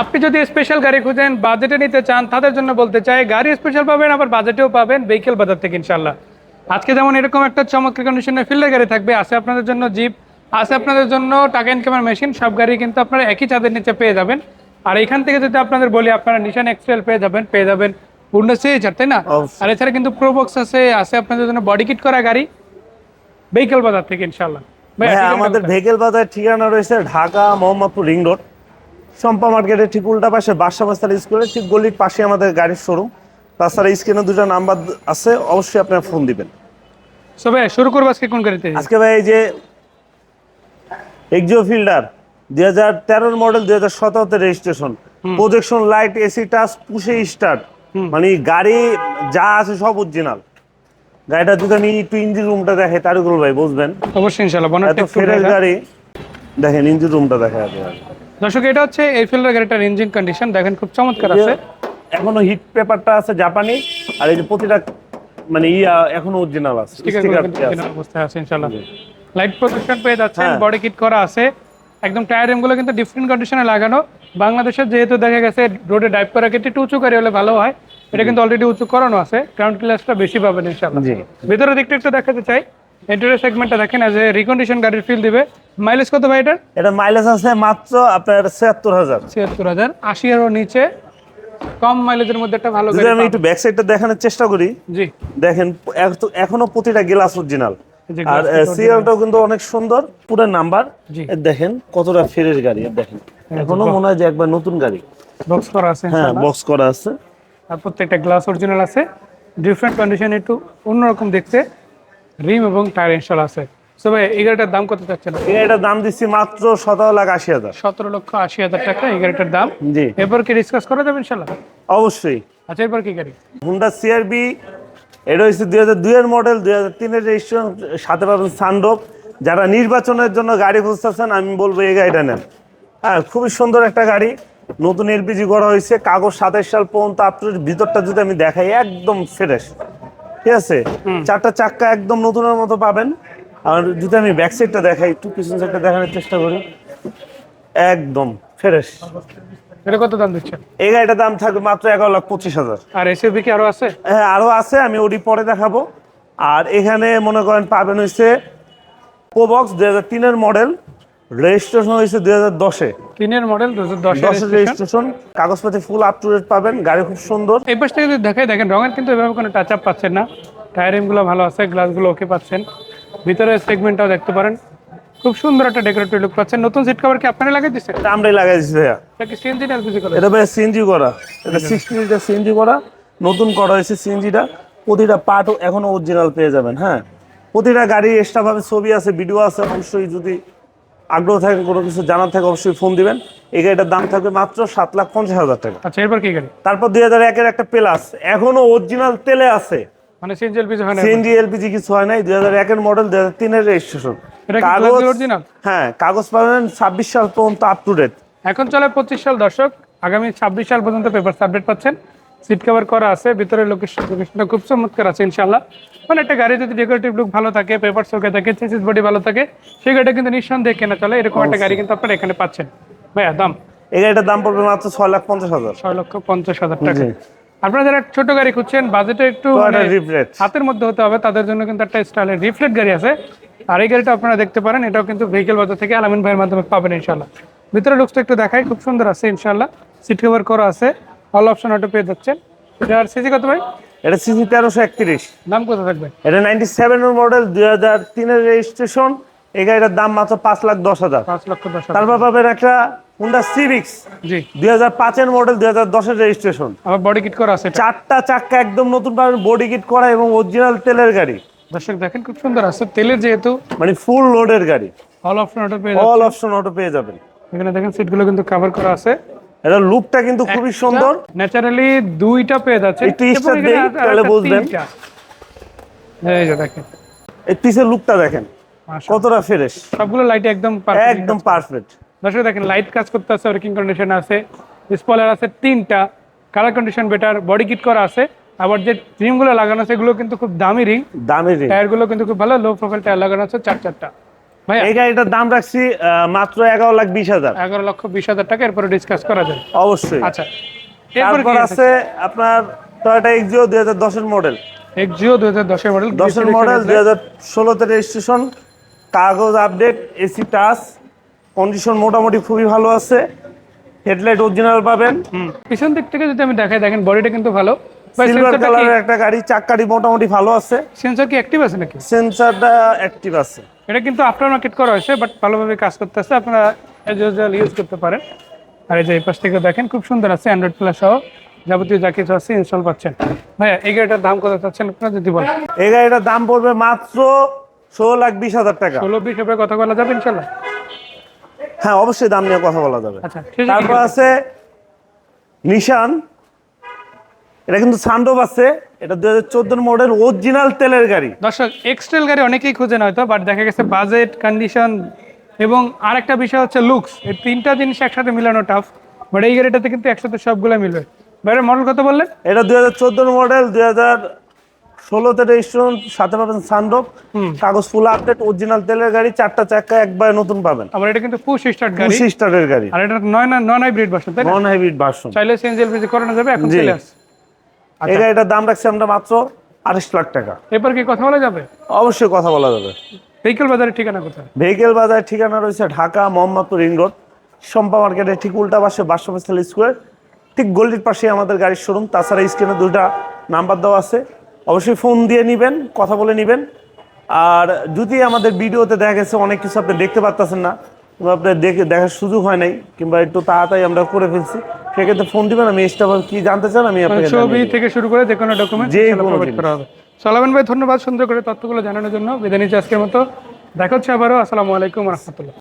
আপনি যদি স্পেশাল গাড়ি খুঁজেন বাজেটে নিতে চান তাদের জন্য বলতে চাই গাড়ি স্পেশাল পাবেন আবার বাজেটেও পাবেন ভেহিকেল বাজার থেকে ইনশাল্লাহ আজকে যেমন এরকম একটা চমৎকার কন্ডিশনের ফিল্ডের গাড়ি থাকবে আছে আপনাদের জন্য জিপ আছে আপনাদের জন্য টাকা ইনকামের মেশিন সব গাড়ি কিন্তু আপনারা একই চাঁদের নিচে পেয়ে যাবেন। আর এখান থেকে যদি আপনাদের বলি আপনারা নিশান এক্সেল পেয়ে যাবেন পেয়ে যাবেন পূর্ণ সিএইচআর তাই না? আর এছাড়া কিন্তু প্রোবক্স আছে আছে আপনাদের জন্য বডি কিট করা গাড়ি ভেহিকেল বাজার থেকে ইনশাল্লাহ আমাদের? ভেহিকেল বাজার ঠিকানা রয়েছে ঢাকা মোহাম্মদপুর রিং রোড। সম্পা মার্কেটের ঠিক উল্টা পাশে বাদশা মাস্টার স্কুলের ঠিক গলির পাশে আমাদের গাড়ির শোরুম তাছাড়া স্ক্রিনে দুটো নাম্বার আছে অবশ্যই আপনারা ফোন দিবেন। ভাইয়া, শুরু করব আজকে কোন গাড়িতে? আজকে ভাই এই যে এক্সিও ফিল্ডার দুই হাজার তেরোর মডেল দুই হাজার সতেরোতে registration projection light AC touch push start মানে গাড়ি যা আছে সব অরিজিনাল গাড়িটা যদি আমি একটু ইঞ্জিন রুমটা দেখে তারুকুল ভাই বুঝবেন। অবশ্যই ইনশাল্লাহ এত দেখা। গাড়ি। দেখেন ইঞ্জিন রুমটা দেখা যাবে দর্শক এটা হচ্ছে এই ফিল্ডের গাড়িটার ইঞ্জিন কন্ডিশন দেখেন খুব চমৎকার আছে। এখনও হিট পেপারটা আছে জাপানি আর এই যে প্রতিটা মানে ইয়া এখনও অরিজিনাল আছে। স্টিকার অবস্থায় আছে ইনশাল্লাহ লাইট প্রোটেকশন পেয়ে যাচ্ছেন হ্যাঁ। বডি কিট করা আছে। একদম টায়ারগুলো কিন্তু ডিফারেন্ট কন্ডিশনে লাগানো। বাংলাদেশের যেহেতু দেখা গেছে রোডে ড্রাইভ করা ক্ষেত্রে একটু উঁচু করে হলে ভালো হয়। এটা কিন্তু অলরেডি উঁচু করানো আছে। গ্রাউন্ড ক্লাসটা বেশি পাবেন ইনশাল্লাহ জি। ভিতরের দিকটা একটু দেখাতে চাই। ইন্টেরিয়র সেগমেন্টটা দেখেন এজ এ রিকন্ডিশন গাড়ির ফিল দিবে। মাইলেজ কত ভাই এটার? এটা মাইলেজ আছে মাত্র আপনার ছিয়াত্তর হাজার। ছিয়াত্তর হাজার। আশি এরও নিচে কম মাইলেজের মধ্যে একটা ভালো যদি গাড়ি আমি একটু ব্যাক সাইডটা দেখানোর চেষ্টা করি জি। দেখেন এখনও প্রতিটা গ্লাস অরিজিনাল আর টা কিন্তু অনেক সুন্দর পুরো নাম্বার জি। দেখেন কতটা ফ্রেশ গাড়ি এর দেখেন। এখনও মনে হয় যে একবার নতুন গাড়ি। বক্স করা আছে হ্যাঁ বক্স করা আছে। আর প্রত্যেকটা গ্লাস অরিজিনাল আছে। ডিফারেন্ট কন্ডিশন একটু অন্যরকম দেখতে। রিম এবং টায়ার ইনস্টল আছে। সো ভাই এই গাড়িটার দাম কত চাচ্ছেন? এই গাড়িটার দাম দিচ্ছি মাত্র সতেরো লাখ আশি হাজার। সতেরো লক্ষ আশি হাজার টাকা এই গাড়িটার দাম। জি। এরপর কি ডিসকাস করা যাবে ইনশাল্লাহ? অবশ্যই। আচ্ছা এরপর কি গাড়ি? হুন্ডা সিআরবি এটা হচ্ছে দুই হাজার দুইয়ের মডেল দুই হাজার তিনের রেজিস্ট্রেশন সাথে পাবেন সানডোপ যারা নির্বাচনের জন্য গাড়ি খুঁজতেছেন আমি বলব এই গাড়িটা নেন। হ্যাঁ খুবই সুন্দর একটা গাড়ি। নতুন এলপিজি করা হয়েছে কাগজ সাতাশ সাল পর্যন্ত আপনার ভিতরটা যদি আমি দেখাই একদম ফ্রেশ ঠিক আছে? চারটা চাক্কা একদম নতুনের মতো পাবেন। আর যদি আমি ব্যাক সাইডটা দেখাই একটু পিছন সাইডটা দেখানোর চেষ্টা করি। একদম ফ্রেশ এটা কত দাম দিচ্ছেন? এই গাড়িটার দাম থাকবে মাত্র এগারো লাখ পঁচিশ হাজার। আর এসইউভি কি আরও আছে? হ্যাঁ আরও আছে আমি ওটি পরে দেখাবো। আর এখানে মনে করেন পাবেন হচ্ছে প্রোবক্স দু হাজার তিনের মডেল রেজিস্ট্রেশন হয়েছে দুই হাজার দশে। তিনের মডেল দু হাজার রেজিস্ট্রেশন কাগজপাতি ফুল আপ টু ডেট পাবেন গাড়ি খুব সুন্দর। এই পাশ থেকে যদি দেখাই দেখেন রঙের কিন্তু এভাবে কোনো টাচ আপ পাচ্ছেন না। টায়ারগুলো ভালো আছে গ্লাসগুলো ওকে পাচ্ছেন। ভিতরের সেগমেন্টটাও দেখতে পারেন। খুব সুন্দর একটা ডেকোরেটিভ লুক পাচ্ছেন। নতুন সিট কভার কি আপনারা লাগাই দিচ্ছেন এটা আমরাই লাগাই দিচ্ছি ভাইয়া। এটা কি সিএনজি না এলপিজি করে এটা ভাই সিএনজি করা। এটা সিক্সটি লিটার সিএনজি করা। নতুন করা হয়েছে সিএনজিটা প্রতিটা পার্ট এখনও অরিজিনাল পেয়ে যাবেন হ্যাঁ। প্রতিটা গাড়ি এক্সট্রা ভাবে ছবি আছে ভিডিও আছে অবশ্যই যদি আগ্রহ থাকে কোনো কিছু জানার থাকে অবশ্যই ফোন দিবেন। এই গাড়িটার দাম থাকবে মাত্র সাত লাখ পঞ্চাশ হাজার টাকা। আচ্ছা এরপর কি গাড়ি? তারপর দুই হাজার একের একটা প্লাস এখনও অরিজিনাল তেলে আছে। মানে সিএনজি এলপিজি হয় না সিএনজি এলপিজি কিছু হয় নাই। দুই হাজার একের মডেল দুই হাজার তিনের রেজিস্ট্রেশন কাগজ অরিজিনাল হ্যাঁ কাগজ পাবেন ছাব্বিশ সাল পর্যন্ত আপ টু ডেট এখন চলে পঁচিশ সাল দর্শক। আগামী ছাব্বিশ সাল পর্যন্ত পেপার আপডেট পাচ্ছেন। সিট কভার করা আছে ভিতরে লোকেশন লোকেশনটা খুব চমৎকার আছে ইনশাল্লাহ মানে একটা গাড়ি যদি ডেকোরেটিভ লুক ভালো থাকে পেপার ওকে থাকে চেসিস বডি ভালো থাকে সেই গাড়িটা কিন্তু নিঃসন্দেহে কেনা চলে। এরকম একটা গাড়ি কিন্তু আপনারা এখানে পাচ্ছেন। ভাইয়া দাম? এই গাড়িটার দাম পড়বে মাত্র ছয় লাখ পঞ্চাশ হাজার। ছয় লক্ষ পঞ্চাশ হাজার টাকা। আপনারা যারা ছোট গাড়ি খুঁজছেন বাজেটে একটু মানে হাতের মধ্যে হতে হবে তাদের জন্য কিন্তু একটা স্টাইলের রিফ্লেট গাড়ি আছে। আর এই গাড়িটা আপনারা দেখতে পারেন এটাও কিন্তু ভেহিকেল বাজার থেকে আলামিন ভাইয়ের মাধ্যমে পাবেন ইনশাল্লাহ ভিতরে লুকসটা একটু দেখাই খুব সুন্দর আছে ইনশাল্লাহ সিট কভার করা আছে। অল অপশন অটো পেয়ে যাচ্ছেন। এটার সিসি কত ভাই? এটা সিজি তেরোশো একত্রিশ। দাম কত থাকবে? এটা নাইনটি সেভেনের মডেল দুই হাজার তিনের রেজিস্ট্রেশন। এই গাড়িটার দাম মাত্র পাঁচ লাখ দশ হাজার। পাঁচ লক্ষ দশ তারপর পাবেন একটা হুন্ডা সিভিক্স জি। দুই হাজার পাঁচের মডেল দুই হাজার দশের রেজিস্ট্রেশন। আবার বডি কিট করা আছে এটা। চারটা চাক্কা একদম নতুন পাবেন বডি কিট করা এবং অরিজিনাল তেলের গাড়ি। দর্শক দেখেন খুব সুন্দর আছে। তেলের যেহেতু মানে ফুল লোডের গাড়ি। অল অপশন অটো পেয়ে অল অপশন অটো পেয়ে যাবেন। এখানে দেখেন সিটগুলো কিন্তু কভার করা আছে। এটা লুকটা কিন্তু খুবই সুন্দর। ন্যাচারালি দুইটা পেয়ে যাচ্ছে। একটু এখানে দেই, তাহলে বুঝবেন। এই যে দেখেন। এই পিছের লুকটা দেখেন কতটা ফ্রেশ সবগুলো লাইট একদম perfect। একদম পারফেক্ট দর্শক দেখেন লাইট কাজ করতে আছে ওয়ার্কিং কন্ডিশন আছে। স্পয়লার আছে তিনটা। Colour condition better body kit করা আছে। আবার যে রিংগুলো লাগানো আছে এগুলো কিন্তু খুব দামি রিং দামি রিং টায়ারগুলো কিন্তু খুব ভালো লো প্রোফাইল টায়ার লাগানো আছে চার চারটা। এই গাড়িটার দাম রাখছি মাত্র এগারো লাখ বিশ হাজার। এগারো লক্ষ বিশ হাজার টাকা এরপরে ডিসকাস করা যায়। অবশ্যই। আচ্ছা এরপর আছে? আপনার টয়টা এক্সিও দুই হাজার দশের মডেল এক্সিও দুই হাজার দশের মডেল দশের মডেল দুই হাজার ষোলোতে রেজিস্ট্রেশন কাগজ আপডেট এসি টাচ কন্ডিশন মোটামুটি খুবই ভালো আছে। হেডলাইট অরিজিনাল পাবেন। পিছন দিক থেকে যদি আমি দেখাই দেখেন বডিটা কিন্তু ভালো। সিলভার কালারের একটা গাড়ি চাক্কাটি মোটামুটি ভালো আছে। সেন্সর কি অ্যাক্টিভ আছে নাকি? সেন্সারটা অ্যাক্টিভ আছে। এটা কিন্তু আফটার মার্কেট করা হয়েছে বাট ভালোভাবে কাজ করতেছে। আপনারা এজ ইউজুয়াল ইউজ করতে পারেন। আর এই যে এই পাশ থেকে দেখেন খুব সুন্দর আছে অ্যান্ড্রয়েড প্লাস সহ। যাবতীয় যা কিছু আছে ইনস্টল পাচ্ছেন। ভাইয়া এই গাড়িটার দাম কত চাচ্ছেন আপনারা যদি বলেন? এই গাড়িটার দাম পড়বে মাত্র ষোলো লাখ বিশ হাজার টাকা। ষোলো বিশ এবার কথা বলা যাবে ইনশাল্লাহ হ্যাঁ অবশ্যই দাম নিয়ে কথা বলা যাবে। আচ্ছা তারপর আছে নিশান এটা কিন্তু সানডোভ আছে। এটা দুই হাজার মডেল অরিজিনাল তেলের গাড়ি। দর্শক এক্সট্রেল গাড়ি অনেকেই খুঁজেন হয়তো বাট দেখা গেছে বাজেট কন্ডিশন এবং আরেকটা বিষয় হচ্ছে লুকস এই তিনটা জিনিস একসাথে মিলানো টাফ বাট এই গাড়িটাতে কিন্তু একসাথে সবগুলো মিলবে। বাইরে মডেল কত বললেন? এটা দুই হাজার চোদ্দোর মডেল দুই হাজার ষোলোতে রেজিস্ট্রেশন সাথে পাবেন সানডোভ কাগজ ফুল আপডেট অরিজিনাল তেলের গাড়ি চারটা চাক্কা একবার নতুন পাবেন। আবার এটা কিন্তু পুশ স্টার্ট গাড়ি। পঁচিশ স্টারের গাড়ি। আর এটা নয় না নন হাইব্রিড ভার্সন তাই নন হাইব্রিড ভার্সন চাইলে সিএনজি এলপিজি করানো যাবে এখন চলে আসছে। এই গাড়িটার দাম রাখছি আমরা মাত্র আঠাশ লাখ টাকা। এরপর কি কথা বলা যাবে? অবশ্যই কথা বলা যাবে। ভেহিকেল বাজারের ঠিকানা কোথায়? ভেহিকেল বাজার ঠিকানা রয়েছে ঢাকা মোহাম্মদপুর রিং রোড। সম্পা মার্কেটের ঠিক উল্টা পাশে বাসমেস্থাল স্কোয়ার। ঠিক গলির পাশে আমাদের গাড়ির শোরুম। তাছাড়া স্ক্রিনে দুটা নাম্বার দেওয়া আছে। অবশ্যই ফোন দিয়ে নেবেন কথা বলে নেবেন। আর যদি আমাদের ভিডিওতে দেখা গেছে অনেক কিছু আপনি দেখতে পারতেছেন না আপনার দেখে দেখার সুযোগ হয় নাই কিংবা একটু তাড়াতাড়ি আমরা করে ফেলছি। সেক্ষেত্রে ফোন দিবেন আমি এক্সট্রা কি জানতে চান আমি আপনাকে ছবি থেকে শুরু করে যে কোনো ডকুমেন্ট যে করা হবে। সালামান ভাই ধন্যবাদ সুন্দর করে তথ্যগুলো জানানোর জন্য। বিদায় নিচ্ছি আজকের মতো। দেখা হচ্ছে আবারও। আসসালামু আলাইকুম রহমতুল্লাহ।